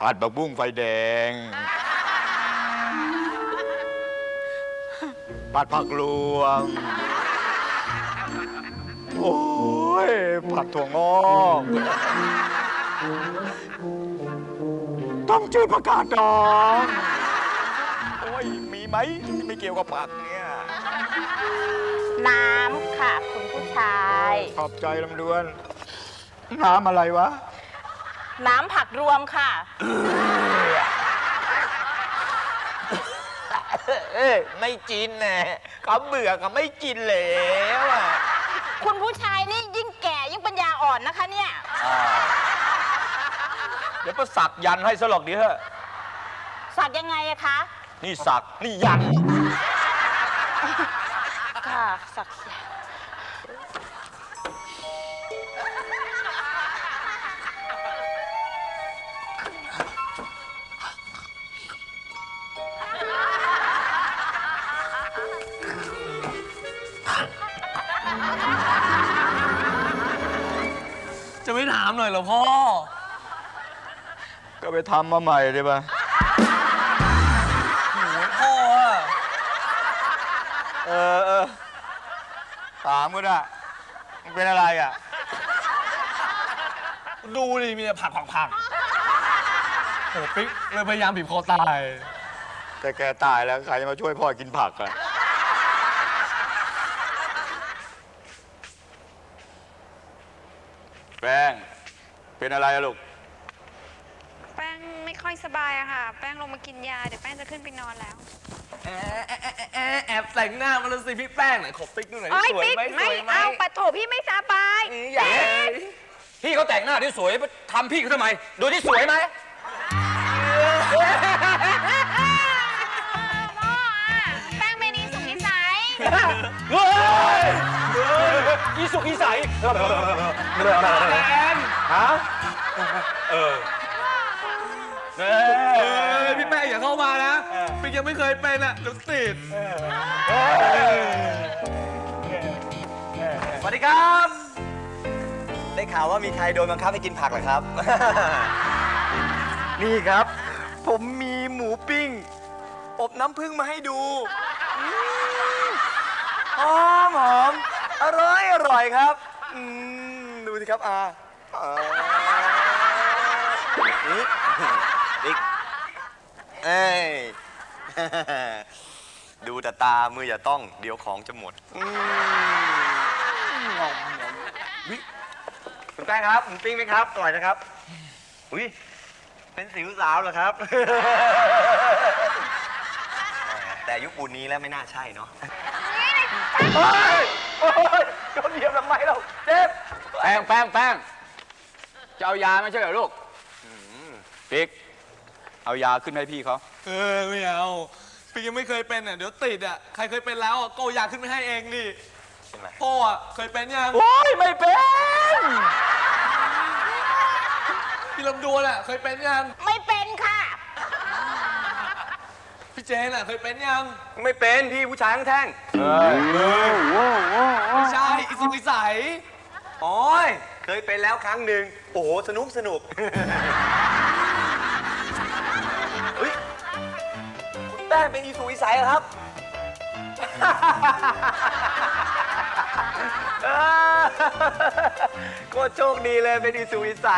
ผัดผักบุ้งไฟแดง ผัดผักลวง โอ้ย ผัดถั่วงอกต้มจืดผักกาดดอง โอ้ย มีไหมที่ไม่เกี่ยวกับผักเนี่ย น้ำค่ะ คุณผู้ชาย ขอบใจลำดวน น้ำอะไรวะ น้ำผักรวมค่ะ เอ้ยไม่กินแน่เขาเบื่อก็ไม่กินแล้วอะคุณผู้ชายนี่ยิ่งแก่ยิ่งปัญญาอ่อนนะคะเนี่ยเดี๋ยวก็สักยันต์ให้สลอกดีเถอะสักยังไงอะคะ นี่สักนี่ยันต์ค่ะ สัก จะไม่ถามหน่อยเหรอพ่อ ก็ไปทำมาใหม่ได้ปะพ่ออะเออเออถามก็ได้มันเป็นอะไรอะ ดูดิมีแต่ผักผักผักโอ้ปิ๊กเลยพยายามบีบคอตาย แต่แกตายแล้วใครจะมาช่วยพ่อกินผักอะ แป้ง เป็นอะไรอะลูก แป้งไม่ค่อยสบายอะค่ะ แป้งลงมากินยา เดี๋ยวแป้งจะขึ้นไปนอนแล้ว แอะแอะแอะแอะแอบแต่งหน้ามาแล้วสิพี่แป้งไหนขอปิ๊กดูหน่อยโอ้ยสวยปิ๊กไหมสไม่วยไหมเอาปะโถพี่ไม่สบายนี่อยากพี่เขาแต่งหน้าที่สวยไปทำพี่เขาทำไม ดูที่สวยไหมพ่ออะแป้งไม่ดีสุขนิสัย เฮ้ยอีสุกอีใส แอนฮะเออเอเอพี่แป้งอย่าเข้ามานะปิ๊กยังไม่เคยเป็นอะลูกติดสวัสดีครับ ได้ข่าวว่ามีใครโดนบังคับให้กินผักเหรอครับ นี่ครับ ผมมีหมูปิ้ง อบน้ำผึ้งมาให้ดูอืมหอมหอมอร่อยอร่อยครับ อืม สิครับอาอ่านี่บิ๊กเอ้ย ดูแต่ตา มืออย่าต้อง เดี๋ยวของจะหมดอืมวิคุณแป้งครับหมูปิ้งไหมครับอร่อยนะครับ อุ้ยเป็นสิวสาวเหรอครับ แต่ยุคปูนนี้แล้วไม่น่าใช่เนาะเฮ้ยโอ้ยโดนเหยียบทำไมเราเจ็บ แป้งแป้งแป้งจะเอายาไม่ใช่เหรอลูกปิ๊กเอายาขึ้นให้พี่เขาเออไม่เอาปิ๊กยังไม่เคยเป็นอะเดี๋ยวติดอะใครเคยเป็นแล้วก็เอายาขึ้นไปให้เองดิเป็นไรพ่ออะเคยเป็นยังโอ้ยไม่เป็นพี่ลำดวนอะเคยเป็นยังไม่เป็นค่ะพี่เจนอะเคยเป็นยังไม่เป็นพี่ผู้ชายทั้งแท่งไม่ใช่อิสุกอิสัย โอ้ยเคยเป็นแล้วครั้งหนึ่งโอ้โหสนุกสนุกเฮ้ยคุณแป้งเป็นอีสูอีใสเหรอครับ ก็โชคดีเลยเป็นอีสูอีใส